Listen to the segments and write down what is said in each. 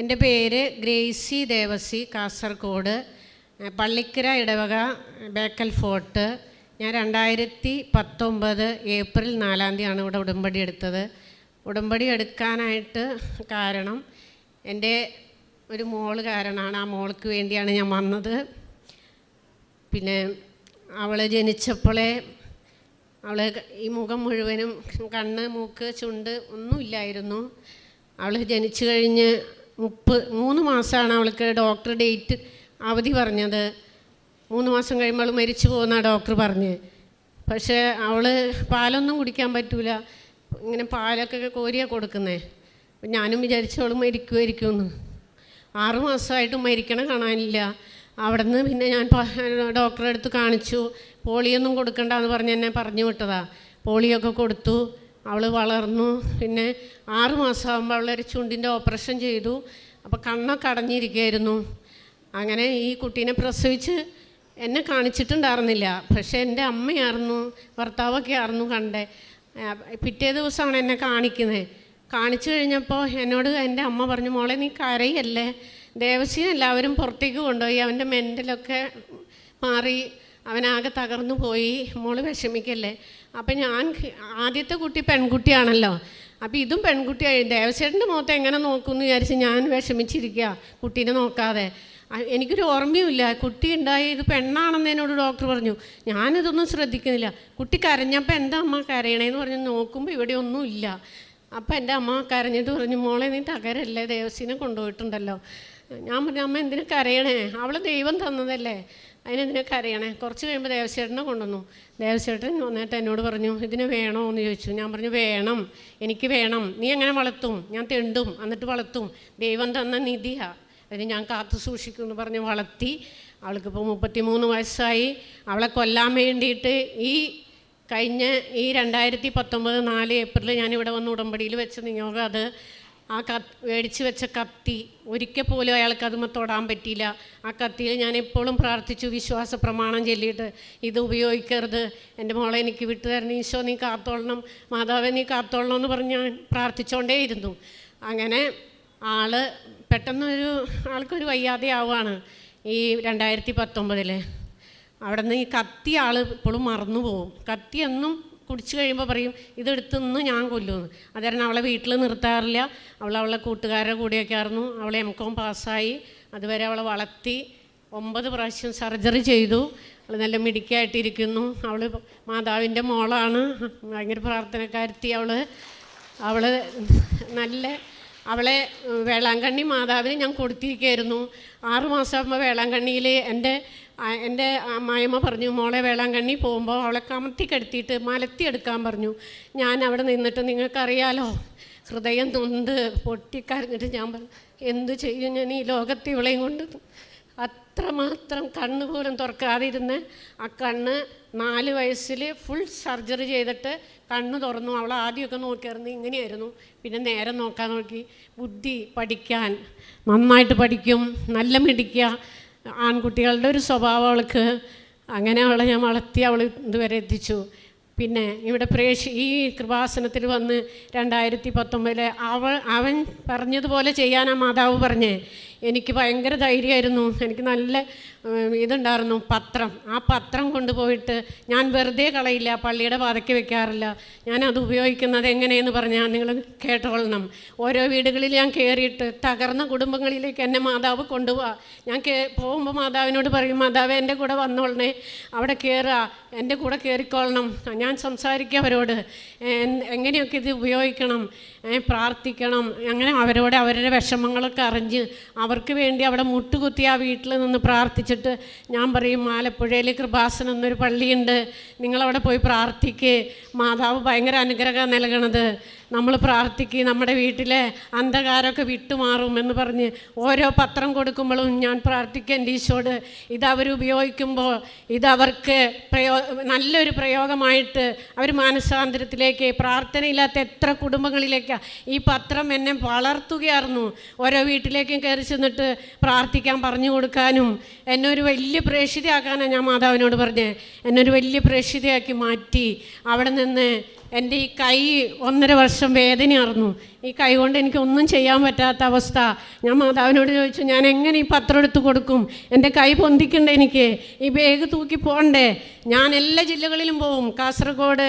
എന്റെ പേര് ഗ്രേസി ദേവസി കാസർഗോഡ് പള്ളിക്കര ഇടവക ബേക്കൽ ഫോർട്ട്. ഞാൻ രണ്ടായിരത്തി പത്തൊമ്പത് ഏപ്രിൽ നാലാം തീയതിയാണ് ഇവിടെ ഉടമ്പടി എടുത്തത്. ഉടമ്പടി എടുക്കാനായിട്ട് കാരണം എന്റെ ഒരു മോൾ കാരണമാണ്. ആ മോൾക്ക് വേണ്ടിയാണ് ഞാൻ വന്നത്. പിന്നെ അവൾ ജനിച്ചപ്പോഴേ അവൾ ഈ മുഖം മുഴുവനും കണ്ണ് മൂക്ക് ചുണ്ട് ഒന്നുമില്ലായിരുന്നു. അവൾ ജനിച്ചു കഴിഞ്ഞ് മുപ്പ് മൂന്ന് മാസമാണ് അവൾക്ക് ഡോക്ടർ ഡേറ്റ് അവധി പറഞ്ഞത്. മൂന്ന് മാസം കഴിയുമ്പോൾ അവൾ മരിച്ചു പോകുന്ന ഡോക്ടർ പറഞ്ഞ്. പക്ഷേ അവൾ പാലൊന്നും കുടിക്കാൻ പറ്റൂല. ഇങ്ങനെ പാലൊക്കെ കോരിയാണ് കൊടുക്കുന്നേ. അപ്പം ഞാനും വിചാരിച്ചു അവൾ മരിക്കുമായിരിക്കുമെന്ന് ആറ് മാസമായിട്ട് മരിക്കണ കാണാനില്ല. അവിടെ നിന്ന് പിന്നെ ഞാൻ ഡോക്ടറെ അടുത്ത് കാണിച്ചു. പോളിയൊന്നും കൊടുക്കണ്ട എന്ന് പറഞ്ഞ് എന്നെ പറഞ്ഞു വിട്ടതാ. പോളിയൊക്കെ കൊടുത്തു. അവൾ വളർന്നു. പിന്നെ ആറ് മാസമാകുമ്പോൾ അവളൊരു ചുണ്ടിന്റെ ഓപ്പറേഷൻ ചെയ്തു. അപ്പോൾ കണ്ണൊക്കെ അടഞ്ഞിരിക്കുകയായിരുന്നു. അങ്ങനെ ഈ കുട്ടീനെ പ്രസവിച്ച് എന്നെ കാണിച്ചിട്ടുണ്ടായിരുന്നില്ല. പക്ഷേ എന്റെ അമ്മയായിരുന്നു ഭർത്താവൊക്കെ ആയിരുന്നു കണ്ടേ. പിറ്റേ ദിവസമാണ് എന്നെ കാണിക്കുന്നത്. കാണിച്ചു കഴിഞ്ഞപ്പോൾ എന്നോട് എന്റെ അമ്മ പറഞ്ഞു മോളെ നീ കരയല്ലേ? ദേവസ്യം എല്ലാവരും പുറത്തേക്ക് കൊണ്ടുപോയി. അവന്റെ മെന്റലൊക്കെ മാറി. അവനാകെ തകർന്നു പോയി. മോൾ വിഷമിക്കല്ലേ? അപ്പം ഞാൻ ആദ്യത്തെ കുട്ടി പെൺകുട്ടിയാണല്ലോ. അപ്പോൾ ഇതും പെൺകുട്ടിയായി. ദേവസ്വേട്ടന്റെ മുഖത്ത് എങ്ങനെ നോക്കുമെന്ന് വിചാരിച്ച് ഞാൻ വിഷമിച്ചിരിക്കുക കുട്ടീനെ നോക്കാതെ. എനിക്കൊരു ഓർമ്മയുമില്ല. കുട്ടി ഉണ്ടായി ഇത് പെണ്ണാണെന്ന് എന്നോട് ഡോക്ടർ പറഞ്ഞു. ഞാനിതൊന്നും ശ്രദ്ധിക്കുന്നില്ല. കുട്ടി കരഞ്ഞപ്പോൾ എന്റെ അമ്മ കരയണേന്ന് പറഞ്ഞ് നോക്കുമ്പോൾ ഇവിടെ ഒന്നുമില്ല അപ്പം എന്റെ അമ്മ കരഞ്ഞിട്ട് പറഞ്ഞു മോളെ നീ തകരല്ലേ? ദേവസ്വനെ കൊണ്ടുപോയിട്ടുണ്ടല്ലോ. ഞാൻ പറഞ്ഞു അമ്മ എന്തിനു കരയണേ? അവൾ ദൈവം തന്നതല്ലേ? അതിനെന്തിനാ അറിയണേ? കുറച്ച് കഴിയുമ്പോൾ ദേവസ്വേട്ടനെ കൊണ്ടുവന്നു. ദേവസ്വേട്ടൻ വന്നിട്ട് എന്നോട് പറഞ്ഞു ഇതിന് വേണോ എന്ന് ചോദിച്ചു. ഞാൻ പറഞ്ഞു വേണം. എനിക്ക് വേണം. നീ എങ്ങനെ വളർത്തും? ഞാൻ തെണ്ടും. എന്നിട്ട് വളർത്തും. ദൈവം തന്ന നിധിയാണ് അതിന് ഞാൻ കാത്തു സൂക്ഷിക്കും എന്ന് പറഞ്ഞ് വളർത്തി. അവൾക്കിപ്പോൾ മുപ്പത്തി മൂന്ന് വയസ്സായി. അവളെ കൊല്ലാൻ വേണ്ടിയിട്ട് ഈ കഴിഞ്ഞ ഈ രണ്ടായിരത്തി പത്തൊമ്പത് നാല് ഏപ്രിൽ ഞാനിവിടെ വന്ന് ഉടമ്പടിയിൽ വെച്ച് നിയോഗം അത് ആ കത്ത് മേടിച്ച് വെച്ച കത്തി ഒരിക്കൽ പോലും അയാൾക്ക് അതുമ തൊടാൻ പറ്റിയില്ല. ആ കത്തിയിൽ ഞാൻ എപ്പോഴും പ്രാർത്ഥിച്ചു വിശ്വാസ പ്രമാണം ചൊല്ലിയിട്ട് ഇത് ഉപയോഗിക്കരുത്. എന്റെ മോളെ എനിക്ക് വിട്ടു തരണം ഈശോ നീ കാത്തോളണം. മാതാവെ നീ കാത്തോളണം എന്ന് പറഞ്ഞ് ഞാൻ പ്രാർത്ഥിച്ചുകൊണ്ടേയിരുന്നു അങ്ങനെ ആൾ പെട്ടെന്നൊരു ആൾക്കൊരു വയ്യാതെ ആവുകയാണ് ഈ രണ്ടായിരത്തി പത്തൊമ്പതിൽ അവിടെ നിന്ന് ഈ കത്തി ആൾ ഇപ്പോഴും മറന്നു പോകും കത്തി എന്നും കുടിച്ചു കഴിയുമ്പോൾ പറയും ഇതെടുത്ത് ഇന്ന് ഞാൻ കൊല്ലുമെന്ന് അതുകാരണം അവളെ വീട്ടിൽ നിർത്താറില്ല. അവൾ അവളെ കൂട്ടുകാരുടെ കൂടെയൊക്കെ ആയിരുന്നു. അവളെ എം കോം പാസ്സായി അതുവരെ അവളെ വളർത്തി ഒമ്പത് പ്രാവശ്യം സർജറി ചെയ്തു. അവൾ നല്ല മിടുക്കിയായിട്ടിരിക്കുന്നു. അവൾ മാതാവിന്റെ മോളാണ്. ഭയങ്കര പ്രാർത്ഥനക്കാരത്തി അവൾ അവൾ നല്ല അവളെ വേളാങ്കണ്ണി മാതാവിന് ഞാൻ കൊടുത്തിരിക്കുകയായിരുന്നു ആറുമാസമാകുമ്പോൾ വേളാങ്കണ്ണിയിൽ എന്റെ എന്റെ അമ്മായിമ്മ പറഞ്ഞു മോളെ വേളാങ്കണ്ണി പോകുമ്പോൾ അവളെ കമത്തി കെടുത്തിയിട്ട് മലത്തി എടുക്കാൻ പറഞ്ഞു. ഞാൻ അവിടെ നിന്നിട്ട് നിങ്ങൾക്കറിയാലോ ഹൃദയം നൊന്ത് പൊട്ടിക്കരഞ്ഞിട്ട് ഞാൻ പറഞ്ഞു എന്ത് ചെയ്യും ഞാൻ ഈ ലോകത്ത് ഇവളെയും കൊണ്ട്? അത്രമാത്രം കണ്ണ് പോലും തുറക്കാതിരുന്ന് ആ കണ്ണ് നാല് വയസ്സിൽ ഫുൾ സർജറി ചെയ്തിട്ട് കണ്ണ് തുറന്നു. അവൾ ആദ്യമൊക്കെ നോക്കിയായിരുന്നു ഇങ്ങനെയായിരുന്നു. പിന്നെ നേരെ നോക്കാൻ നോക്കി. ബുദ്ധി പഠിക്കാൻ നന്നായിട്ട് പഠിക്കും നല്ല മിടിക്കുക ആൺകുട്ടികളുടെ ഒരു സ്വഭാവം അവൾക്ക്. അങ്ങനെ അവളെ ഞാൻ വളർത്തി അവൾ ഇതുവരെ എത്തിച്ചു. പിന്നെ ഇവിടെ പ്രേക്ഷ ഈ കൃപാസനത്തിൽ വന്ന് രണ്ടായിരത്തി പത്തൊമ്പതിലെ അവൾ അവൻ പറഞ്ഞതുപോലെ ചെയ്യാനാ മാതാവ് പറഞ്ഞേ. എനിക്ക് ഭയങ്കര ധൈര്യമായിരുന്നു. എനിക്ക് നല്ല ഇതുണ്ടായിരുന്നു പത്രം. ആ പത്രം കൊണ്ടുപോയിട്ട് ഞാൻ വെറുതെ കളയില്ല പള്ളിയുടെ പാതയ്ക്ക് വെക്കാറില്ല. ഞാൻ അത് ഉപയോഗിക്കുന്നത് എങ്ങനെയെന്ന് പറഞ്ഞാൽ നിങ്ങൾ കേട്ടോളണം. ഓരോ വീടുകളിൽ ഞാൻ കയറിയിട്ട് തകർന്ന കുടുംബങ്ങളിലേക്ക് എന്നെ മാതാവ് കൊണ്ടുപോവാ. ഞാൻ കേ പോകുമ്പോൾ മാതാവിനോട് പറയും മാതാവ് എന്റെ കൂടെ വന്നോളണേ. അവിടെ കയറുക. എന്റെ കൂടെ കയറിക്കൊള്ളണം ഞാൻ സംസാരിക്കുക അവരോട്. എങ്ങനെയൊക്കെ ഇത് ഉപയോഗിക്കണം? പ്രാർത്ഥിക്കണം. അങ്ങനെ അവരോട് അവരുടെ വിഷമങ്ങളൊക്കെ അറിഞ്ഞ് അവർക്ക് വേണ്ടി അവിടെ മുട്ടുകുത്തി ആ വീട്ടിൽ നിന്ന് പ്രാർത്ഥിച്ചിട്ട് ഞാൻ പറയും ആലപ്പുഴയിൽ കൃപാസനം എന്നൊരു പള്ളിയുണ്ട്. നിങ്ങളവിടെ പോയി പ്രാർത്ഥിക്ക്. മാതാവ് ഭയങ്കര അനുഗ്രഹം നൽകണത്. നമ്മൾ പ്രാർത്ഥിക്കുക നമ്മുടെ വീട്ടിലെ അന്ധകാരമൊക്കെ വിട്ടുമാറും എന്ന് പറഞ്ഞ് ഓരോ പത്രം കൊടുക്കുമ്പോഴും ഞാൻ പ്രാർത്ഥിക്കാൻ ഈശോട് ഇത് അവർ ഉപയോഗിക്കുമ്പോൾ ഇത് അവർക്ക് പ്രയോ നല്ലൊരു പ്രയോഗമായിട്ട് അവർ മാനസാന്തരത്തിലേക്ക് പ്രാർത്ഥനയില്ലാത്ത എത്ര കുടുംബങ്ങളിലേക്കാണ് ഈ പത്രം എന്നെ വളർത്തുകയായിരുന്നു. ഓരോ വീട്ടിലേക്കും കയറി ചെന്നിട്ട് പ്രാർത്ഥിക്കാൻ പറഞ്ഞു കൊടുക്കാനും എന്നൊരു വലിയ പ്രേക്ഷിതയാക്കാനാണ് ഞാൻ മാതാവിനോട് പറഞ്ഞത് എന്നൊരു വലിയ പ്രേക്ഷിതയാക്കി മാറ്റി അവിടെ നിന്ന് എന്റെ ഈ കൈ ഒന്നര വർഷം വേദനയായിരുന്നു ഈ കൈ കൊണ്ട് എനിക്ക് ഒന്നും ചെയ്യാൻ പറ്റാത്ത അവസ്ഥ. ഞാൻ മാതാവിനോട് ചോദിച്ചു ഞാൻ എങ്ങനെ ഈ പത്രം എടുത്ത് കൊടുക്കും? എന്റെ കൈ പൊന്തിക്കണ്ടേ എനിക്ക്. ഈ ബേഗ് തൂക്കി പോകണ്ടേ? ഞാൻ എല്ലാ ജില്ലകളിലും പോവും. കാസർഗോഡ്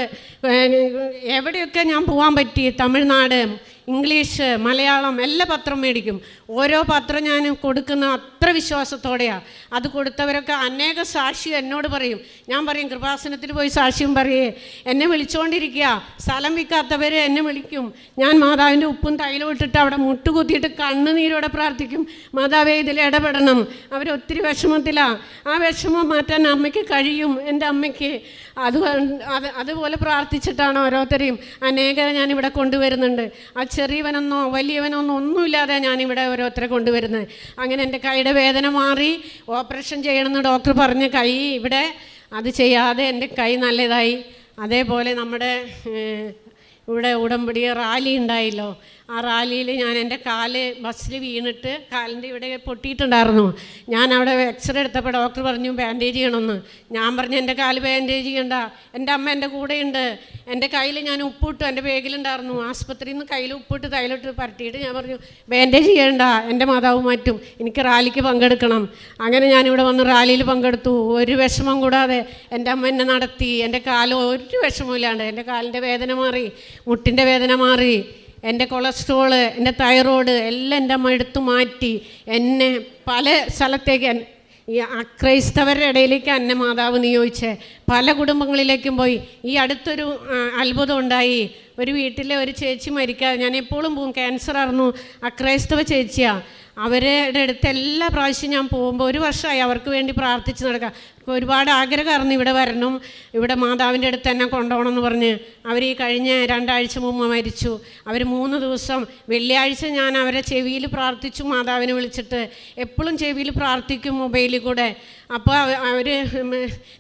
എവിടെയൊക്കെ ഞാൻ പോകാൻ പറ്റി? തമിഴ്നാട് ഇംഗ്ലീഷ് മലയാളം എല്ലാ പത്രം മേടിക്കും. ഓരോ പത്രം ഞാൻ കൊടുക്കുന്ന അത്ര വിശ്വാസത്തോടെയാണ് അത് കൊടുത്തവരൊക്കെ അനേക സാക്ഷി എന്നോട് പറയും. ഞാൻ പറയും കൃപാസനത്തിൽ പോയി സാക്ഷ്യം പറയേ. എന്നെ വിളിച്ചുകൊണ്ടിരിക്കുക സ്ഥലം വിൽക്കാത്തവർ എന്നെ വിളിക്കും. ഞാൻ മാതാവിന്റെ ഉപ്പും തൈലും ഇട്ടിട്ട് അവിടെ മുട്ടുകുത്തിയിട്ട് കണ്ണുനീരോടെ പ്രാർത്ഥിക്കും. മാതാവേ ഇതിൽ ഇടപെടണം. അവരൊത്തിരി വിഷമത്തിലാണ് ആ വിഷമം മാറ്റാൻ അമ്മയ്ക്ക് കഴിയും. എന്റെ അമ്മയ്ക്ക് അത് അത് അതുപോലെ പ്രാർത്ഥിച്ചിട്ടാണ് ഓരോരുത്തരെയും. അനേകം ഞാനിവിടെ കൊണ്ടുവരുന്നുണ്ട്. ആ ചെറിയവനെന്നോ വലിയവനൊന്നോ ഒന്നുമില്ലാതെ ഞാനിവിടെ ഓരോരുത്തരെ കൊണ്ടുവരുന്നത്. അങ്ങനെ എന്റെ കൈയുടെ വേദന മാറി ഓപ്പറേഷൻ ചെയ്യണമെന്ന് ഡോക്ടർ പറഞ്ഞ കൈ ഇവിടെ അത് ചെയ്യാതെ എന്റെ കൈ നല്ലതായി. അതേപോലെ നമ്മുടെ ഇവിടെ ഉടമ്പടി റാലി ഉണ്ടായില്ലോ. ആ റാലിയിൽ ഞാൻ എന്റെ കാൽ ബസ്സിൽ വീണിട്ട് കാലിന്റെ ഇവിടെ പൊട്ടിയിട്ടുണ്ടായിരുന്നു. ഞാൻ അവിടെ എക്സ്റേ എടുത്തപ്പോൾ ഡോക്ടർ പറഞ്ഞു ബാൻഡേജ് ചെയ്യണമെന്ന്. ഞാൻ പറഞ്ഞു എന്റെ കാൽ ബാൻഡേജ് ചെയ്യണ്ട. എന്റെ അമ്മ എന്റെ കൂടെയുണ്ട്. എന്റെ കയ്യിൽ ഞാൻ ഉപ്പിട്ടു. എന്റെ ബാഗിലുണ്ടായിരുന്നു ആസ്പത്രിയിൽ നിന്ന് കയ്യിൽ ഉപ്പിട്ട് തൈലിട്ട് പരട്ടിയിട്ട് ഞാൻ പറഞ്ഞു ബാൻഡേജ് ചെയ്യണ്ട. എന്റെ മാതാവ് മാറ്റും. എനിക്ക് റാലിക്ക് പങ്കെടുക്കണം. അങ്ങനെ ഞാനിവിടെ വന്ന് റാലിയിൽ പങ്കെടുത്തു. ഒരു വിഷമം കൂടാതെ എന്റെ അമ്മ എന്നെ നടത്തി. എന്റെ കാൽ ഒരു വിഷമമില്ലാണ്ട് എന്റെ കാലിന്റെ വേദന മാറി മുട്ടിന്റെ വേദന മാറി. എന്റെ കൊളസ്ട്രോൾ എന്റെ തൈറോയ്ഡ് എല്ലാം എന്റെ എടുത്തു മാറ്റി. എന്നെ പല സ്ഥലത്തേക്ക് ഈ അക്രൈസ്തവരുടെ ഇടയിലേക്ക് എന്നെ മാതാവ് നിയോഗിച്ച് പല കുടുംബങ്ങളിലേക്കും പോയി. ഈ അടുത്തൊരു അത്ഭുതം ഉണ്ടായി. ഒരു വീട്ടിലെ ഒരു ചേച്ചി മരിക്കാതെ ഞാൻ എപ്പോഴും പോകും. ക്യാൻസർ ആയിരുന്നു അക്രൈസ്തവ ചേച്ചിയാണ് അവരുടെ അടുത്ത് എല്ലാ പ്രാവശ്യം ഞാൻ പോകുമ്പോൾ ഒരു വർഷമായി അവർക്ക് വേണ്ടി പ്രാർത്ഥിച്ച് നടക്കുക. അപ്പോൾ ഒരുപാട് ആഗ്രഹമായിരുന്നു ഇവിടെ വരണം. ഇവിടെ മാതാവിന്റെ അടുത്ത് തന്നെ കൊണ്ടുപോകണം എന്ന് പറഞ്ഞ് അവർ ഈ കഴിഞ്ഞ രണ്ടാഴ്ച മുമ്പ് മരിച്ചു. അവർ മൂന്ന് ദിവസം വെള്ളിയാഴ്ച ഞാൻ അവരെ ചെവിയിൽ പ്രാർത്ഥിച്ചു മാതാവിനെ വിളിച്ചിട്ട് എപ്പോഴും ചെവിയിൽ പ്രാർത്ഥിക്കും മൊബൈലിൽ കൂടെ. അപ്പോൾ അവർ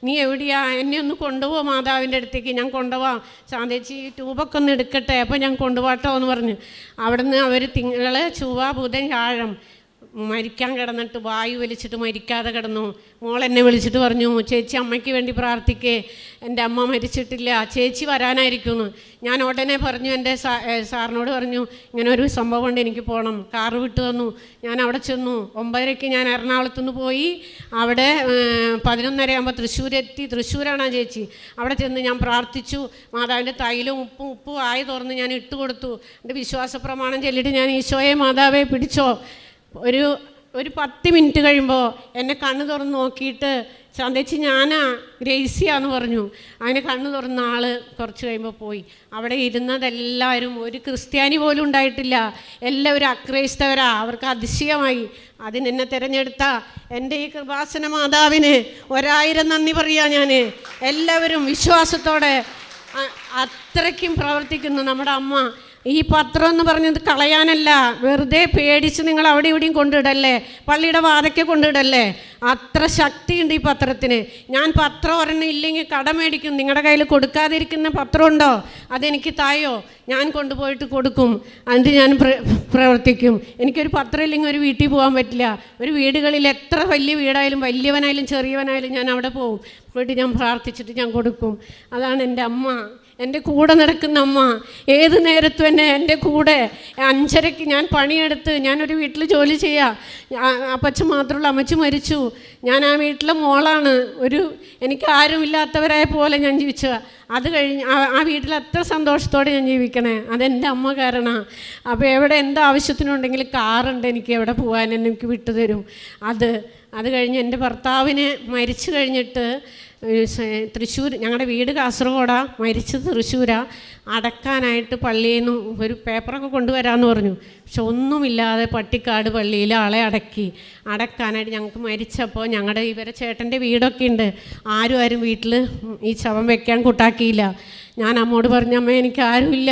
നീ എവിടെയാ? എന്നെ ഒന്ന് കൊണ്ടുപോകാം മാതാവിന്റെ അടുത്തേക്ക്. ഞാൻ കൊണ്ടുപോകാം ചാന്തേച്ചി ട്യൂബൊക്കെ ഒന്ന് എടുക്കട്ടെ? അപ്പോൾ ഞാൻ കൊണ്ടുപോകട്ടോ എന്ന് പറഞ്ഞു. അവിടുന്ന് അവർ തിങ്കൾ ചൊവ്വ ബുധൻ വ്യാഴം മരിക്കാൻ കിടന്നിട്ട് വായു വലിച്ചിട്ട് മരിക്കാതെ കിടന്നു. മോൾ എന്നെ വിളിച്ചിട്ട് പറഞ്ഞു ചേച്ചി അമ്മയ്ക്ക് വേണ്ടി പ്രാർത്ഥിക്കേ. എന്റെ അമ്മ മരിച്ചിട്ടില്ല. ചേച്ചി വരാനായിരിക്കുമെന്ന് ഞാൻ ഉടനെ പറഞ്ഞു എന്റെ സാറിനോട് പറഞ്ഞു ഇങ്ങനെ ഒരു സംഭവം ഉണ്ട് എനിക്ക് പോകണം കാറ് വിട്ടു തന്നു. ഞാൻ അവിടെ ചെന്നു. ഒമ്പതരയ്ക്ക് ഞാൻ എറണാകുളത്തു നിന്ന് പോയി. അവിടെ പതിനൊന്നര ആകുമ്പോൾ തൃശ്ശൂരെത്തി തൃശ്ശൂരാണ് ആ ചേച്ചി. അവിടെ ചെന്ന് ഞാൻ പ്രാർത്ഥിച്ചു. മാതാവിന്റെ തൈലും ഉപ്പും ഉപ്പും ആയി തുറന്ന് ഞാൻ ഇട്ട് കൊടുത്തു എന്റെ വിശ്വാസ പ്രമാണം ചൊല്ലിയിട്ട് ഞാൻ ഈശോയെ മാതാവെ പിടിച്ചോ. ഒരു ഒരു പത്ത് മിനിറ്റ് കഴിയുമ്പോൾ എന്നെ കണ്ണു തുറന്ന് നോക്കിയിട്ട് ചന്തച്ചി ഞാനാ ഗ്രേസിയാന്ന് പറഞ്ഞു. അങ്ങനെ കണ്ണു തുറന്ന ആൾ കുറച്ച് കഴിയുമ്പോൾ പോയി. അവിടെ ഇരുന്നതെല്ലാവരും ഒരു ക്രിസ്ത്യാനി പോലും ഉണ്ടായിട്ടില്ല. എല്ലാവരും അക്രൈസ്തവരാ. അവർക്ക് അതിശയമായി. അതിനെന്നെ തിരഞ്ഞെടുത്ത എന്റെ ഈ കൃപാസന മാതാവിന് ഒരായിരം നന്ദി പറയാ ഞാൻ എല്ലാവരും വിശ്വാസത്തോടെ അത്രയ്ക്കും പ്രവർത്തിക്കുന്നു നമ്മുടെ അമ്മ. ഈ പത്രം എന്ന് പറഞ്ഞത് കളയാനല്ല. വെറുതെ പേടിച്ച് നിങ്ങൾ അവിടെ ഇവിടെയും കൊണ്ടിടല്ലേ? പള്ളിയുടെ വാതയ്ക്ക് കൊണ്ടിടല്ലേ? അത്ര ശക്തിയുണ്ട് ഈ പത്രത്തിന്. ഞാൻ പത്രം ഒരെണ്ണം ഇല്ലെങ്കിൽ കട മേടിക്കും. നിങ്ങളുടെ കയ്യിൽ കൊടുക്കാതിരിക്കുന്ന പത്രം ഉണ്ടോ അതെനിക്ക് തായോ? ഞാൻ കൊണ്ടുപോയിട്ട് കൊടുക്കും. അതിന് ഞാൻ പ്രവർത്തിക്കും. എനിക്കൊരു പത്രം ഇല്ലെങ്കിൽ ഒരു വീട്ടിൽ പോകാൻ പറ്റില്ല. ഒരു വീടുകളിൽ എത്ര വലിയ വീടായാലും വലിയവനായാലും ചെറിയവനായാലും ഞാൻ അവിടെ പോകും. പോയിട്ട് ഞാൻ പ്രാർത്ഥിച്ചിട്ട് ഞാൻ കൊടുക്കും. അതാണ് എന്റെ അമ്മ. എന്റെ കൂടെ നടക്കുന്ന അമ്മ ഏത് നേരത്തും എന്നെ എന്റെ കൂടെ അഞ്ചരയ്ക്ക് ഞാൻ പണിയെടുത്ത് ഞാനൊരു വീട്ടിൽ ജോലി ചെയ്യാം. അപ്പച്ച മാത്രമുള്ള അമ്മച്ചി മരിച്ചു. ഞാൻ ആ വീട്ടിലെ മോളാണ്. ഒരു എനിക്ക് ആരും ഇല്ലാത്തവരായ പോലെ ഞാൻ ജീവിച്ചത്. അത് കഴിഞ്ഞ് ആ വീട്ടിൽ അത്ര സന്തോഷത്തോടെ ഞാൻ ജീവിക്കണേ. അതെന്റെ അമ്മ കാരണം. അപ്പോൾ എവിടെ എന്ത് ആവശ്യത്തിനുണ്ടെങ്കിൽ കാറുണ്ട് എനിക്ക് എവിടെ പോകാൻ എനിക്ക് വിട്ടുതരും അത് അത് കഴിഞ്ഞ് എന്റെ ഭർത്താവിനെ മരിച്ചു കഴിഞ്ഞിട്ട് തൃശ്ശൂർ ഞങ്ങളുടെ വീട് കാസർഗോഡാണ് മരിച്ചത് തൃശ്ശൂരാണ് അടക്കാനായിട്ട് പള്ളിയിൽ നിന്ന് ഒരു പേപ്പറൊക്കെ കൊണ്ടുവരാമെന്ന് പറഞ്ഞു. പക്ഷെ ഒന്നുമില്ലാതെ പട്ടിക്കാട് പള്ളിയിൽ ആളെ അടക്കി. അടക്കാനായിട്ട് ഞങ്ങൾക്ക് മരിച്ചപ്പോൾ ഞങ്ങളുടെ ഇവരെ ചേട്ടന്റെ വീടൊക്കെ ഉണ്ട് ആരും ആരും വീട്ടിൽ ഈ ശവം വെക്കാൻ കൂട്ടാക്കിയില്ല. ഞാൻ അമ്മോട് പറഞ്ഞു അമ്മ എനിക്ക് ആരുമില്ല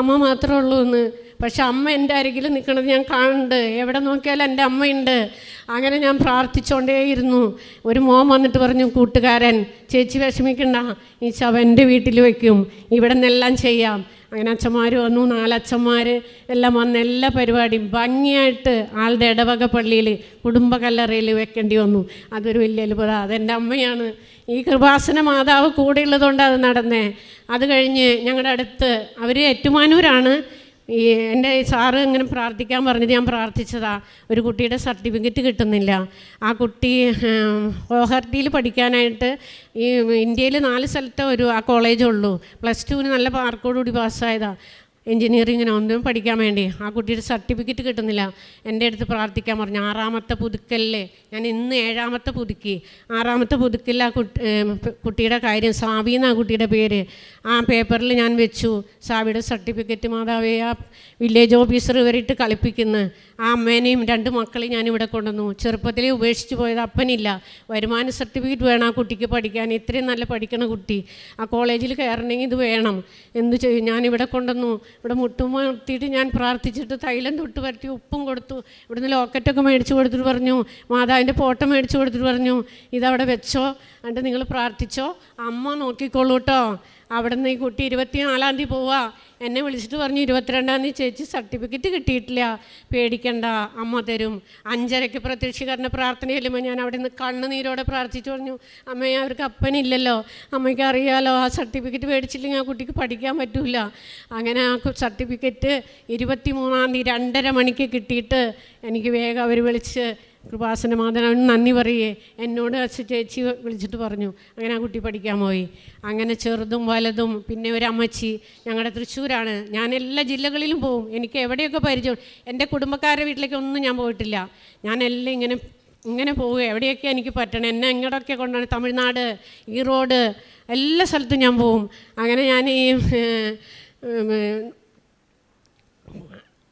അമ്മ മാത്രമേ ഉള്ളൂ എന്ന് പക്ഷെ അമ്മ എന്റെ അരികിൽ നിൽക്കുന്നത് ഞാൻ കാണുന്നുണ്ട്. എവിടെ നോക്കിയാലും എന്റെ അമ്മയുണ്ട്. അങ്ങനെ ഞാൻ പ്രാർത്ഥിച്ചുകൊണ്ടേയിരുന്നു. ഒരു മോൻ വന്നിട്ട് പറഞ്ഞു കൂട്ടുകാരൻ ചേച്ചി വിഷമിക്കണ്ട. ഈ ശവ എന്റെ വീട്ടിൽ വയ്ക്കും ഇവിടെ നിന്നെല്ലാം ചെയ്യാം. അങ്ങനെ അച്ഛന്മാർ വന്നു. നാലച്ഛന്മാർ എല്ലാം വന്ന് എല്ലാ പരിപാടിയും ഭംഗിയായിട്ട് ആളുടെ ഇടവക പള്ളിയിൽ കുടുംബ കല്ലറയിൽ വെക്കേണ്ടി വന്നു. അതൊരു വലിയ അത്ഭുതം. അതെന്റെ അമ്മയാണ്. ഈ കൃപാസന മാതാവ് കൂടെയുള്ളതുകൊണ്ട് അത് നടന്നേ. അത് കഴിഞ്ഞ് ഞങ്ങളുടെ അടുത്ത് അവർ ഏറ്റുമാനൂരാണ്. ഈ എന്റെ സാറ് ഇങ്ങനെ പ്രാർത്ഥിക്കാൻ പറഞ്ഞിട്ട് ഞാൻ പ്രാർത്ഥിച്ചതാ. ഒരു കുട്ടിയുടെ സർട്ടിഫിക്കറ്റ് കിട്ടുന്നില്ല. ആ കുട്ടി ഓഹർട്ടിയിൽ പഠിക്കാനായിട്ട് ഈ ഇന്ത്യയിൽ നാല് സ്ഥലത്തെ ഒരു ആ കോളേജുള്ളൂ പ്ലസ് ടുവിന് നല്ല മാർക്കോടുകൂടി പാസ്സായതാ. എൻജിനീയറിങ്ങിന് ഒന്നും പഠിക്കാൻ വേണ്ടി. ആ കുട്ടിയുടെ സർട്ടിഫിക്കറ്റ് കിട്ടുന്നില്ല. എന്റെ അടുത്ത് പ്രാർത്ഥിക്കാൻ പറഞ്ഞു ആറാമത്തെ പുതുക്കല്ലേ ഞാൻ ഇന്ന് ഏഴാമത്തെ പുതുക്കി. ആറാമത്തെ പുതുക്കിൽ ആ കുട്ടിയുടെ കാര്യം സാവി എന്നാ കുട്ടിയുടെ പേര്. ആ പേപ്പറിൽ ഞാൻ വെച്ചു. സാവിയുടെ സർട്ടിഫിക്കറ്റ് മാതാവേ ആ വില്ലേജ് ഓഫീസർ ഇവരിട്ട് കളിപ്പിക്കുന്നു. ആ അമ്മേനെയും രണ്ട് മക്കളെയും ഞാനിവിടെ കൊണ്ടുവന്നു. ചെറുപ്പത്തിലേ ഉപേക്ഷിച്ച് പോയത് അപ്പനില്ല. വരുമാന സർട്ടിഫിക്കറ്റ് വേണം ആ കുട്ടിക്ക് പഠിക്കാൻ. ഇത്രയും നല്ല പഠിക്കണ കുട്ടി. ആ കോളേജിൽ കയറണമെങ്കിൽ ഇത് വേണം. എന്ത് ചെയ്യും? ഞാനിവിടെ കൊണ്ടുവന്നു. ഇവിടെ മുട്ടുമർത്തിയിട്ട് ഞാൻ പ്രാർത്ഥിച്ചിട്ട് തൈലം തൊട്ട് പരത്തി ഉപ്പും കൊടുത്തു. ഇവിടുന്ന് ലോക്കറ്റൊക്കെ മേടിച്ചു കൊടുത്തിട്ട് പറഞ്ഞു മാതാവിന്റെ ഫോട്ടോ മേടിച്ചു കൊടുത്തിട്ട് പറഞ്ഞു ഇതവിടെ വെച്ചോ എന്നിട്ട് നിങ്ങൾ പ്രാർത്ഥിച്ചോ അമ്മ നോക്കിക്കോളൂ കേട്ടോ അവിടെ നിന്ന് ഈ കുട്ടി ഇരുപത്തിനാലാം തീയതി പോവാ. എന്നെ വിളിച്ചിട്ട് പറഞ്ഞു ഇരുപത്തിരണ്ടാം തീയതി ചേച്ചി സർട്ടിഫിക്കറ്റ് കിട്ടിയിട്ടില്ല. പേടിക്കണ്ട അമ്മ തരും. അഞ്ചരയ്ക്ക് പ്രത്യക്ഷീകരണ പ്രാർത്ഥന ചെല്ലുമ്പോൾ ഞാൻ അവിടെ നിന്ന് കണ്ണുനീരോടെ പ്രാർത്ഥിച്ചു പറഞ്ഞു അമ്മയെ അവർക്ക് അപ്പനില്ലല്ലോ. അമ്മയ്ക്ക് അറിയാലോ ആ സർട്ടിഫിക്കറ്റ് മേടിച്ചില്ലെങ്കിൽ ആ കുട്ടിക്ക് പഠിക്കാൻ പറ്റില്ല അങ്ങനെ ആ സർട്ടിഫിക്കറ്റ് ഇരുപത്തി മൂന്നാം തീയതി രണ്ടര മണിക്ക് കിട്ടിയിട്ട് എനിക്ക് വേഗം അവർ വിളിച്ച് കൃപാസന മാതനവൻ നന്ദി പറയേ. എന്നോട് അച്ഛ ചേച്ചി വിളിച്ചിട്ട് പറഞ്ഞു അങ്ങനെ ആ കുട്ടി പഠിക്കാൻ പോയി. അങ്ങനെ ചെറുതും വലതും പിന്നെ ഒരു അമ്മച്ചി ഞങ്ങളുടെ തൃശ്ശൂരാണ്. ഞാൻ എല്ലാ ജില്ലകളിലും പോവും. എനിക്ക് എവിടെയൊക്കെ പരിചയം എന്റെ കുടുംബക്കാരുടെ വീട്ടിലേക്ക് ഒന്നും ഞാൻ പോയിട്ടില്ല. ഞാൻ എല്ലാം ഇങ്ങനെ ഇങ്ങനെ പോവുക എവിടെയൊക്കെ എനിക്ക് പറ്റണം? എന്നെ എങ്ങോട്ടൊക്കെ കൊണ്ടാണ് തമിഴ്നാട് ഈറോഡ് എല്ലാ സ്ഥലത്തും ഞാൻ പോവും. അങ്ങനെ ഞാൻ ഈ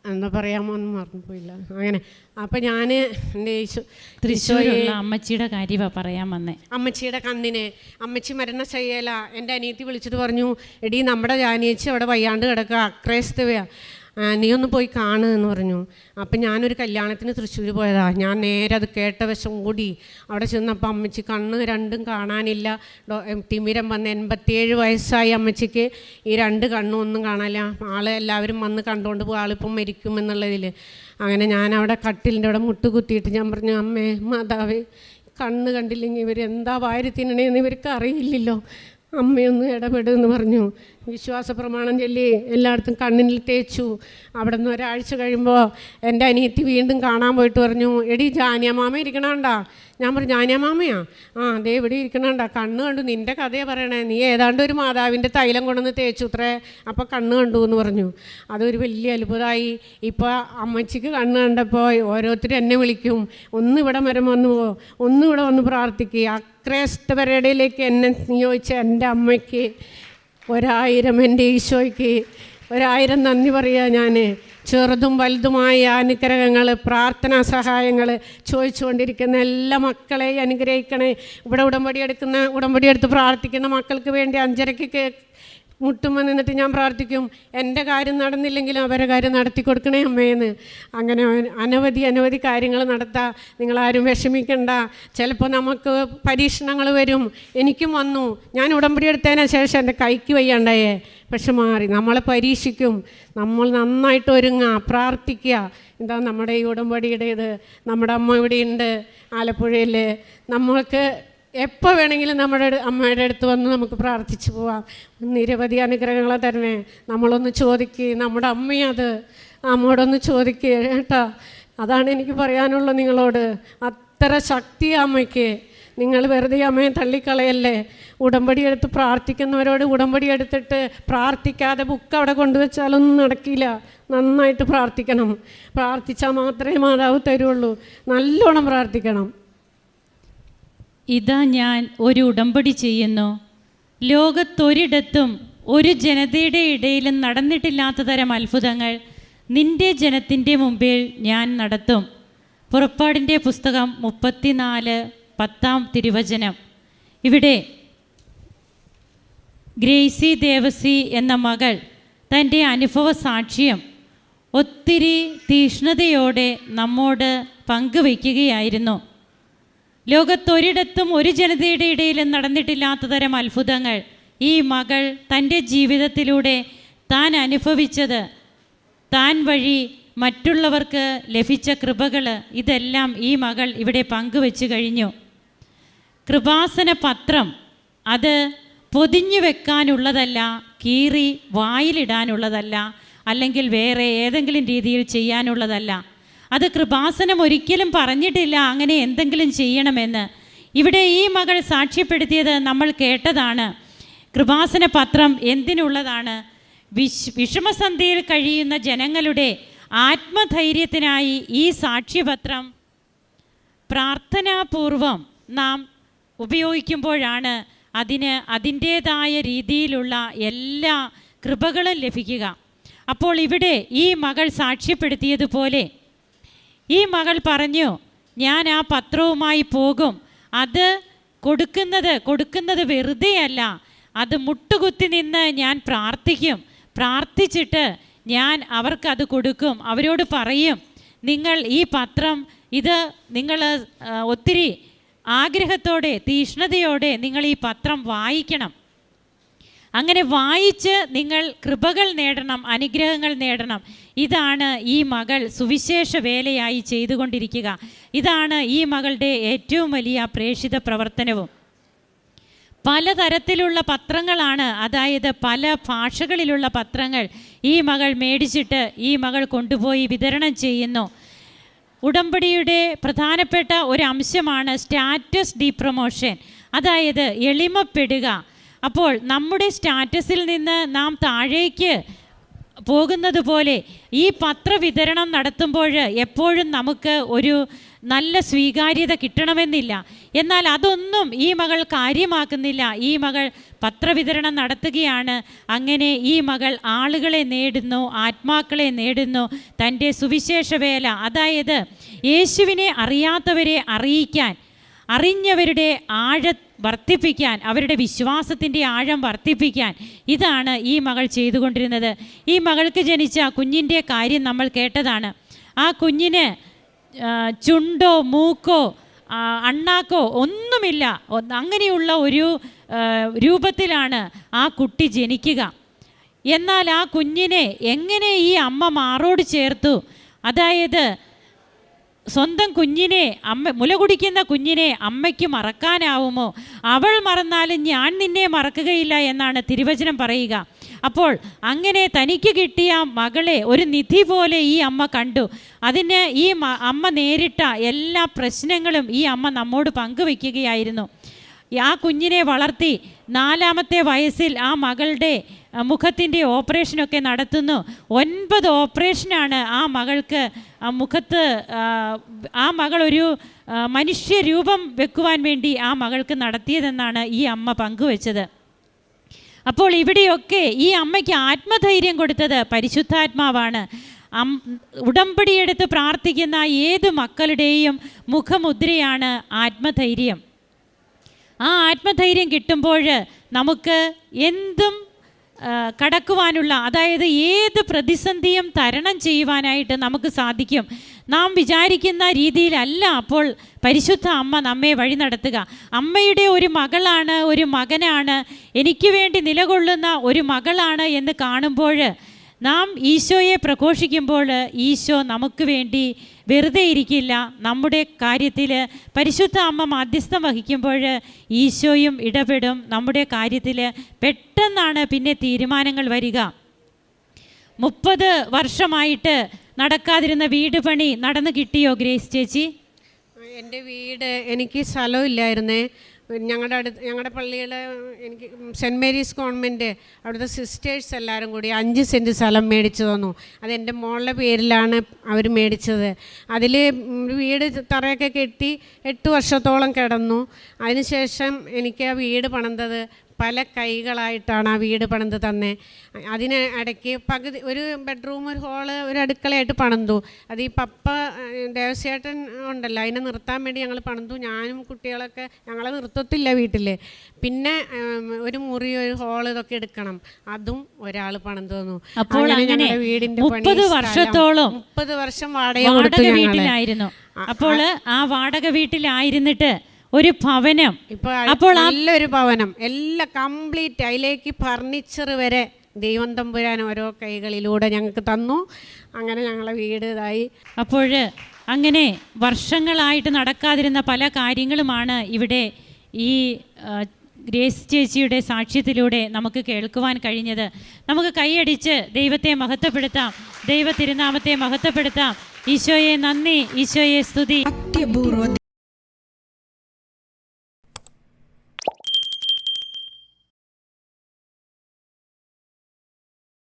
എന്താ പറയാമോന്ന് മറന്നുപോയില്ല. അങ്ങനെ. അപ്പം ഞാൻ എന്റെ യേശു തൃശ്ശൂരുള്ള അമ്മച്ചിയുടെ കാര്യമാണ് പറയാൻ വന്നേ. അമ്മച്ചിയുടെ കന്നിനെ അമ്മച്ചി മരണശയ്യല എന്റെ അനിയത്തി വിളിച്ചിട്ട് പറഞ്ഞു എടീ നമ്മുടെ ജാനിയച്ചി അവിടെ വയ്യാണ്ട് കിടക്കുക അക്രൈസ്തവയാ ആ, നീ ഒന്ന് പോയി കാണുക എന്ന് പറഞ്ഞു. അപ്പം ഞാനൊരു കല്യാണത്തിന് തൃശ്ശൂർ പോയതാ. ഞാൻ നേരെ അത് കേട്ട വശം കൂടി അവിടെ ചെന്നപ്പോൾ അമ്മച്ചി കണ്ണ് രണ്ടും കാണാനില്ല. തിമിരം വന്ന് എൺപത്തിയേഴ് വയസ്സായി അമ്മച്ചിക്ക്. ഈ രണ്ട് കണ്ണും ഒന്നും കാണാനില്ല. ആളെ എല്ലാവരും വന്ന് കണ്ടുകൊണ്ട് പോകും ആളിപ്പം മരിക്കും എന്നുള്ളതിൽ അങ്ങനെ ഞാൻ അവിടെ കട്ടിലിന്റെ അവിടെ മുട്ടുകുത്തിയിട്ട് ഞാൻ പറഞ്ഞു അമ്മേ മാതാവേ കണ്ണ് കണ്ടില്ലെങ്കിൽ ഇവർ എന്താ വാരി തിന്നണേന്ന് ഇവർക്ക് അറിയില്ലല്ലോ. അമ്മയൊന്ന് ഇടപെടുമെന്ന് പറഞ്ഞു. വിശ്വാസ പ്രമാണം ചൊല്ലി എല്ലായിടത്തും കണ്ണിൽ തേച്ചു. അവിടെ നിന്ന് ഒരാഴ്ച കഴിയുമ്പോൾ എന്റെ അനിയത്തി വീണ്ടും കാണാൻ പോയിട്ട് പറഞ്ഞു എടി ജാനിയമാമ ഇരിക്കണണ്ട? ഞാൻ പറഞ്ഞു ജാനിയമാമയാ ആ അതേ ഇവിടെ ഇരിക്കണണ്ട. കണ്ണ് കണ്ടു. നിന്റെ കഥയെ പറയണേ. നീ ഏതാണ്ട് ഒരു മാതാവിന്റെ തൈലം കൊണ്ടുവന്ന് തേച്ചു ഇത്രേ. അപ്പോൾ കണ്ണ് കണ്ടു എന്ന് പറഞ്ഞു. അതൊരു വലിയ അത്ഭുതമായി. ഇപ്പോൾ അമ്മച്ചിക്ക് കണ്ണ് കണ്ടപ്പോൾ ഓരോരുത്തരും എന്നെ വിളിക്കും. ഒന്ന് ഇവിടെ വരെ വന്നു പോ. ഒന്ന് ഇവിടെ വന്ന് പ്രാർത്ഥിക്കുക അക്രൈസ്തവരുടെയിലേക്ക് എന്നെ നിയോഗിച്ച എന്റെ അമ്മയ്ക്ക് ഒരായിരം എന്റെ ഈശോയ്ക്ക് ഒരായിരം നന്ദി പറയുക ഞാൻ. ചെറുതും വലുതുമായ അനുഗ്രഹങ്ങൾ പ്രാർത്ഥനാ സഹായങ്ങൾ ചോദിച്ചുകൊണ്ടിരിക്കുന്ന എല്ലാ മക്കളെയും അനുഗ്രഹിക്കണേ. ഇവിടെ ഉടമ്പടി എടുക്കുന്ന ഉടമ്പടി എടുത്ത് പ്രാർത്ഥിക്കുന്ന മക്കൾക്ക് വേണ്ടി അഞ്ചരയ്ക്ക് കേ മുട്ടുമ്പോൾ നിന്നിട്ട് ഞാൻ പ്രാർത്ഥിക്കും എന്റെ കാര്യം നടന്നില്ലെങ്കിലും അവരെ കാര്യം നടത്തി കൊടുക്കണേ അമ്മയെന്ന് അങ്ങനെ അനവധി അനവധി കാര്യങ്ങൾ നടത്താം. നിങ്ങളാരും വിഷമിക്കണ്ട. ചിലപ്പോൾ നമുക്ക് പരീക്ഷണങ്ങൾ വരും. എനിക്കും വന്നു. ഞാൻ ഉടമ്പടി എടുത്തതിന് ശേഷം എന്റെ കൈക്ക് വയ്യാണ്ടായേ. പക്ഷെ മാറി നമ്മളെ പരീക്ഷിക്കും. നമ്മൾ നന്നായിട്ട് ഒരുങ്ങുക പ്രാർത്ഥിക്കുക. എന്താ നമ്മുടെ ഈ ഉടമ്പടിയുടെ ഇത് നമ്മുടെ അമ്മ ഇവിടെയുണ്ട് ആലപ്പുഴയിൽ നമ്മൾക്ക് എപ്പോൾ വേണമെങ്കിലും നമ്മുടെ അമ്മയുടെ അടുത്ത് വന്ന് നമുക്ക് പ്രാർത്ഥിച്ചു പോവാം. നിരവധി അനുഗ്രഹങ്ങൾ തരണേ നമ്മളൊന്ന് ചോദിക്കുക നമ്മുടെ അമ്മയത് അമ്മയോടൊന്ന് ചോദിക്കുക കേട്ടോ. അതാണ് എനിക്ക് പറയാനുള്ളത് നിങ്ങളോട്. അത്ര ശക്തി അമ്മയ്ക്ക്. നിങ്ങൾ വെറുതെ അമ്മയെ തള്ളിക്കളയല്ലേ? ഉടമ്പടി എടുത്ത് പ്രാർത്ഥിക്കുന്നവരോട് ഉടമ്പടി എടുത്തിട്ട് പ്രാർത്ഥിക്കാതെ ബുക്ക് അവിടെ കൊണ്ടുവച്ചാലൊന്നും നടക്കില്ല. നന്നായിട്ട് പ്രാർത്ഥിക്കണം. പ്രാർത്ഥിച്ചാൽ മാത്രമേ മാതാവ് തരുള്ളൂ. നല്ലോണം പ്രാർത്ഥിക്കണം. ഇതാ ഞാൻ ഒരു ഉടമ്പടി ചെയ്യുന്നു. ലോകത്തൊരിടത്തും ഒരു ജനതയുടെ ഇടയിലും നടന്നിട്ടില്ലാത്ത തരം അത്ഭുതങ്ങൾ നിന്റെ ജനത്തിന്റെ മുമ്പിൽ ഞാൻ നടത്തും. പുറപ്പാടിന്റെ പുസ്തകം മുപ്പത്തിനാല് പത്താം തിരുവചനം. ഇവിടെ ഗ്രേസി ദേവസി എന്ന മകൾ തന്റെ അനുഭവ സാക്ഷ്യം ഒത്തിരി തീഷ്ണതയോടെ നമ്മോട് പങ്കുവയ്ക്കുകയായിരുന്നു. ലോകത്തൊരിടത്തും ഒരു ജനതയുടെ ഇടയിലും നടന്നിട്ടില്ലാത്ത തരം അത്ഭുതങ്ങൾ ഈ മകൾ തന്റെ ജീവിതത്തിലൂടെ താൻ അനുഭവിച്ചത്. താൻ വഴി മറ്റുള്ളവർക്ക് ലഭിച്ച കൃപകൾ ഇതെല്ലാം ഈ മകൾ ഇവിടെ പങ്കുവെച്ച് കഴിഞ്ഞു. കൃപാസന പത്രം അത് പൊതിഞ്ഞു വെക്കാനുള്ളതല്ല കീറി വായിലിടാനുള്ളതല്ല അല്ലെങ്കിൽ വേറെ ഏതെങ്കിലും രീതിയിൽ ചെയ്യാനുള്ളതല്ല. അത് കൃപാസനം ഒരിക്കലും പറഞ്ഞിട്ടില്ല അങ്ങനെ എന്തെങ്കിലും ചെയ്യണമെന്ന്. ഇവിടെ ഈ മകൾ സാക്ഷ്യപ്പെടുത്തിയത് നമ്മൾ കേട്ടതാണ്. കൃപാസന പത്രം എന്തിനുള്ളതാണ്? വിശ് വിഷമസന്ധിയിൽ കഴിയുന്ന ജനങ്ങളുടെ ആത്മധൈര്യത്തിനായി ഈ സാക്ഷ്യപത്രം പ്രാർത്ഥനാപൂർവം നാം ഉപയോഗിക്കുമ്പോഴാണ് അതിന് അതിന്റേതായ രീതിയിലുള്ള എല്ലാ കൃപകളും ലഭിക്കുക. അപ്പോൾ ഇവിടെ ഈ മകൾ സാക്ഷ്യപ്പെടുത്തിയതുപോലെ ഈ മകൾ പറഞ്ഞു ഞാൻ ആ പത്രവുമായി പോകും. അത് കൊടുക്കുന്നത് കൊടുക്കുന്നത് വെറുതെയല്ല. അത് മുട്ടുകുത്തി നിന്ന് ഞാൻ പ്രാർത്ഥിക്കും. പ്രാർത്ഥിച്ചിട്ട് ഞാൻ അവർക്കത് കൊടുക്കും. അവരോട് പറയും നിങ്ങൾ ഈ പത്രം ഇത് നിങ്ങൾ ഒത്തിരി ആഗ്രഹത്തോടെ തീഷ്ണതയോടെ നിങ്ങൾ ഈ പത്രം വായിക്കണം. അങ്ങനെ വായിച്ച് നിങ്ങൾ കൃപകൾ നേടണം അനുഗ്രഹങ്ങൾ നേടണം. ഇതാണ് ഈ മകൾ സുവിശേഷ വേലയായി ചെയ്തുകൊണ്ടിരിക്കുക. ഇതാണ് ഈ മകളുടെ ഏറ്റവും വലിയ പ്രേക്ഷിത പ്രവർത്തനവും. പലതരത്തിലുള്ള പത്രങ്ങളാണ് അതായത് പല ഭാഷകളിലുള്ള പത്രങ്ങൾ ഈ മകൾ മേടിച്ചിട്ട് ഈ മകൾ കൊണ്ടുപോയി വിതരണം ചെയ്യുന്നു. ഉടമ്പടിയുടെ പ്രധാനപ്പെട്ട ഒരു അംശമാണ് സ്റ്റാറ്റസ് ഡീപ്രമോഷൻ അതായത് എളിമപ്പെടുക. അപ്പോൾ നമ്മുടെ സ്റ്റാറ്റസിൽ നിന്ന് നാം താഴേക്ക് പോകുന്നത് പോലെ ഈ പത്രവിതരണം നടത്തുമ്പോൾ എപ്പോഴും നമുക്ക് ഒരു നല്ല സ്വീകാര്യത കിട്ടണമെന്നില്ല. എന്നാൽ അതൊന്നും ഈ മകൾ കാര്യമാക്കുന്നില്ല. ഈ മകൾ പത്രവിതരണം നടത്തുകയാണ്. അങ്ങനെ ഈ മകൾ ആളുകളെ നേടുന്നു ആത്മാക്കളെ നേടുന്നു തന്റെ സുവിശേഷ വേല. അതായത് യേശുവിനെ അറിയാത്തവരെ അറിയിക്കാൻ അറിഞ്ഞവരുടെ ആഴ വർദ്ധിപ്പിക്കാൻ അവരുടെ വിശ്വാസത്തിന്റെ ആഴം വർദ്ധിപ്പിക്കാൻ ഇതാണ് ഈ മകൾ ചെയ്തുകൊണ്ടിരുന്നത്. ഈ മകൾക്ക് ജനിച്ച കുഞ്ഞിന്റെ കാര്യം നമ്മൾ കേട്ടതാണ്. ആ കുഞ്ഞിന് ചുണ്ടോ മൂക്കോ അണ്ണാക്കോ ഒന്നുമില്ല. അങ്ങനെയുള്ള ഒരു രൂപത്തിലാണ് ആ കുട്ടി ജനിക്കുക. എന്നാൽ ആ കുഞ്ഞിനെ എങ്ങനെ ഈ അമ്മ മാറോട് ചേർത്തു? അതായത് സ്വന്തം കുഞ്ഞിനെ അമ്മ മുല കുടിക്കുന്ന കുഞ്ഞിനെ അമ്മയ്ക്ക് മറക്കാനാവുമോ? അവൾ മറന്നാലും ഞാൻ നിന്നെ മറക്കുകയില്ല എന്നാണ് തിരുവചനം പറയുക. അപ്പോൾ അങ്ങനെ തനിക്ക് കിട്ടിയ മകളെ ഒരു നിധി പോലെ ഈ അമ്മ കണ്ടു. അതിന് ഈ അമ്മ നേരിട്ട എല്ലാ പ്രശ്നങ്ങളും ഈ അമ്മ നമ്മോട് പങ്കുവെക്കുകയായിരുന്നു. ആ കുഞ്ഞിനെ വളർത്തി നാലാമത്തെ വയസ്സിൽ ആ മകളുടെ മുഖത്തിന്റെ ഓപ്പറേഷനൊക്കെ നടത്തുന്നു. ഒൻപത് ഓപ്പറേഷനാണ് ആ മകൾക്ക് മുഖത്ത് ആ, മകളൊരു മനുഷ്യരൂപം വെക്കുവാൻ വേണ്ടി ആ മകൾക്ക് നടത്തിയതെന്നാണ് ഈ അമ്മ പങ്കുവച്ചത്. അപ്പോൾ ഇവിടെയൊക്കെ ഈ അമ്മയ്ക്ക് ആത്മധൈര്യം കൊടുത്തത് പരിശുദ്ധാത്മാവാണ്. അം ഉടമ്പടിയെടുത്ത് പ്രാർത്ഥിക്കുന്ന ഏത് മക്കളുടെയും മുഖമുദ്രയാണ് ആത്മധൈര്യം. ആ ആത്മധൈര്യം കിട്ടുമ്പോൾ നമുക്ക് എന്തും കടക്കുവാനുള്ള അതായത് ഏത് പ്രതിസന്ധിയും തരണം ചെയ്യുവാനായിട്ട് നമുക്ക് സാധിക്കും. നാം വിചാരിക്കുന്ന രീതിയിലല്ല അപ്പോൾ പരിശുദ്ധ അമ്മ നമ്മെ വഴി നടത്തുക. അമ്മയുടെ ഒരു മകളാണ് ഒരു മകനാണ് എനിക്ക് വേണ്ടി നിലകൊള്ളുന്ന ഒരു മകളാണ് എന്ന് കാണുമ്പോൾ നാം ഈശോയെ പ്രഘോഷിക്കുമ്പോൾ ഈശോ നമുക്ക് വേണ്ടി വെറുതെ ഇരിക്കില്ല. നമ്മുടെ കാര്യത്തിൽ പരിശുദ്ധ അമ്മ മാധ്യസ്ഥം വഹിക്കുമ്പോൾ ഈശോയും ഇടപെടും. നമ്മുടെ കാര്യത്തിൽ പെട്ടെന്നാണ് പിന്നെ തീരുമാനങ്ങൾ വരിക. മുപ്പത് വർഷമായിട്ട് നടക്കാതിരുന്ന വീട് പണി നടന്നു കിട്ടിയോ ഗ്രേസ് ചേച്ചി? എന്റെ വീട് എനിക്ക് സ്ഥലമില്ലായിരുന്നേ ഞങ്ങളുടെ അടുത്ത് ഞങ്ങളുടെ പള്ളിയിൽ എനിക്ക് സെന്റ് മേരീസ് കോൺവെന്റ് അവിടുത്തെ സിസ്റ്റേഴ്സ് എല്ലാവരും കൂടി അഞ്ച് സെന്റ് സ്ഥലം മേടിച്ചു തന്നു. അത് എന്റെ മോളുടെ പേരിലാണ് അവർ മേടിച്ചത്. അതിൽ വീട് തറയൊക്കെ കെട്ടി എട്ട് വർഷത്തോളം കിടന്നു. അതിനുശേഷം എനിക്ക് ആ വീട് പണിതത് പല കൈകളായിട്ടാണ് ആ വീട് പണിത് തന്നെ. അതിന് ഇടയ്ക്ക് പകുതി ഒരു ബെഡ്റൂം ഒരു ഹോൾ ഒരു അടുക്കളയായിട്ട് പണിതു. അത് ഈ പപ്പ ദേവസ്യേട്ടൻ ഉണ്ടല്ലോ അതിനെ നിർത്താൻ വേണ്ടി ഞങ്ങൾ പണിതു. ഞാനും കുട്ടികളൊക്കെ ഞങ്ങളെ നിർത്തത്തില്ല വീട്ടിൽ പിന്നെ ഒരു മുറി ഒരു ഹോൾ ഇതൊക്കെ എടുക്കണം. അതും ഒരാൾ പണിതു തന്നു. അപ്പോൾ അങ്ങനെ വീടിന്റെ മുപ്പത് വർഷത്തോളം മുപ്പത് വർഷം വാടക വീട്ടിലായിരുന്നു. അപ്പോൾ ആ വാടക വീട്ടിലായിരുന്നിട്ട് ഒരു ഭവനം. ഇപ്പൊ അപ്പോൾ നല്ലൊരു ഭവനം. എല്ലാം കംപ്ലീറ്റ്. അതിലേക്ക് ഫർണിച്ചർ വരെ ദൈവം തമ്പുരാൻ ഓരോ കൈകളിലൂടെ ഞങ്ങൾക്ക് തന്നു. അങ്ങനെ ഞങ്ങളെ വീട് ഇതായി. അപ്പോൾ അങ്ങനെ വർഷങ്ങളായിട്ട് നടക്കാതിരുന്ന പല കാര്യങ്ങളുമാണ് ഇവിടെ ഈ ഗ്രേസ് ചേച്ചിയുടെ സാക്ഷ്യത്തിലൂടെ നമുക്ക് കേൾക്കുവാൻ കഴിഞ്ഞത്. നമുക്ക് കൈയടിച്ച് ദൈവത്തെ മഹത്വപ്പെടുത്താം. ദൈവ തിരുനാമത്തെ മഹത്വപ്പെടുത്താം. ഈശോയെ നന്ദി. ഈശോയെ സ്തുതി. അത്യപൂർവ